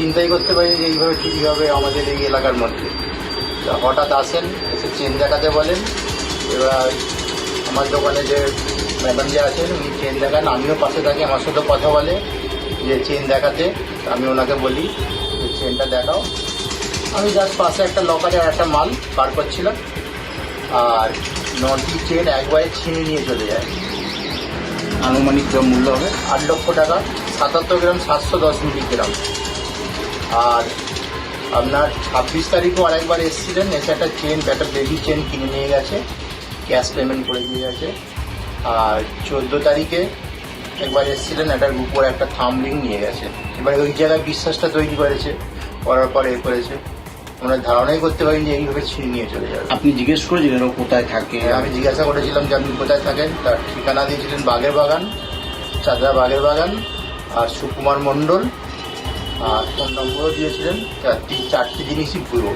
চিন্তাই করতে পারিনি যে এইভাবে চুরি হবে আমাদের এই এলাকার মধ্যে। তা হঠাৎ আসেন, এসে চেন দেখাতে বলেন। এবার আমার দোকানে যে ম্যাডাম যে আছেন, উনি চেন দেখান। আমিও পাশে থাকি, আমার সাথে কথা বলে যে চেন দেখাতে। আমি ওনাকে বলি যে চেনটা দেখাও। আমি জাস্ট পাশে একটা লকারে একটা মাল পার করছিলাম। আর নটি চেন একবারে ছিনে নিয়ে চলে যায়। আনুমানিক যা মূল্য হবে আট লক্ষ টাকা, সাতাত্তর গ্রাম, সাতশো দশ মিলিগ্রাম আর আপনার ছাব্বিশ তারিখও আরেকবার এসেছিলেন এসে একটা চেন একটা বেবি চেন কিনে নিয়ে গেছে ক্যাশ পেমেন্ট করে দিয়ে গেছে। আর চোদ্দ তারিখে একবার এসেছিলেন একটা উপর একটা থামলিং নিয়ে গেছে। এবার ওই জায়গায় বিশ্বাসটা তৈরি করেছে করার পরে এ করেছে। আমরা ধারণাই করতে পারিনি যে এইভাবে ছিনে নিয়ে চলে যাবে। আপনি জিজ্ঞেস করেছিলেন ও কোথায় থাকে? আমি জিজ্ঞাসা করেছিলাম যে আপনি কোথায় থাকেন? তার ঠিকানা দিয়েছিলেন বাগের বাগান চাঁদরা বাগের বাগান আর সুকুমার মণ্ডল ফোন নম্বরও দিয়েছিলেন। তিন চারটি জিনিসই পুরো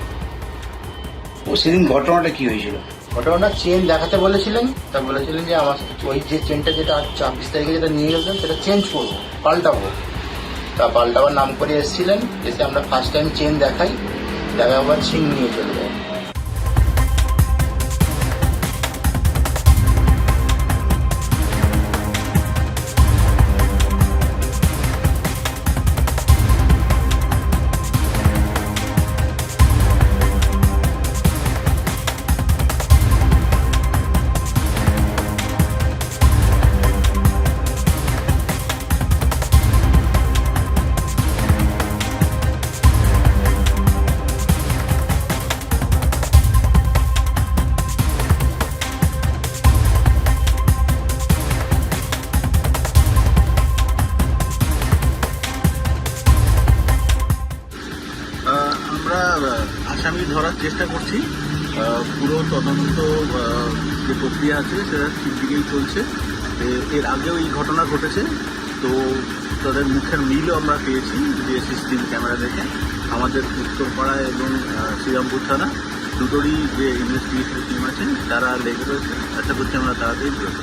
ও সেদিন ঘটনাটা কি হয়েছিল? ঘটনা চেন দেখাতে বলেছিলেন। তা বলেছিলেন যে আমার ওই যে চেনটা যেটা ছাব্বিশ তারিখে যেটা নিয়ে গেছিলেন সেটা চেঞ্জ করব পাল্টাবো। তা পাল্টাবার নাম করে এসেছিলেন। এসে আমরা ফার্স্ট টাইম চেন দেখাই। দেখা আবার ছিন নিয়ে চলে যায় আসামি ধরার চেষ্টা করছি। পুরো তদন্ত যে প্রক্রিয়া আছে, সেটা ঠিক দিকেই চলছে এর আগেও এই ঘটনা ঘটেছে। তো তাদের মুখের মিলও আমরা পেয়েছি যে সিসিটিভি ক্যামেরা দেখে। আমাদের উত্তরপাড়া এবং শ্রীরামপুর থানা দুটোরই যে ইনভেস্টিগেশন টিম আছে, তারা লেগে রয়েছে। আশা করছি আমরা তাড়াতাড়ি বেরোতে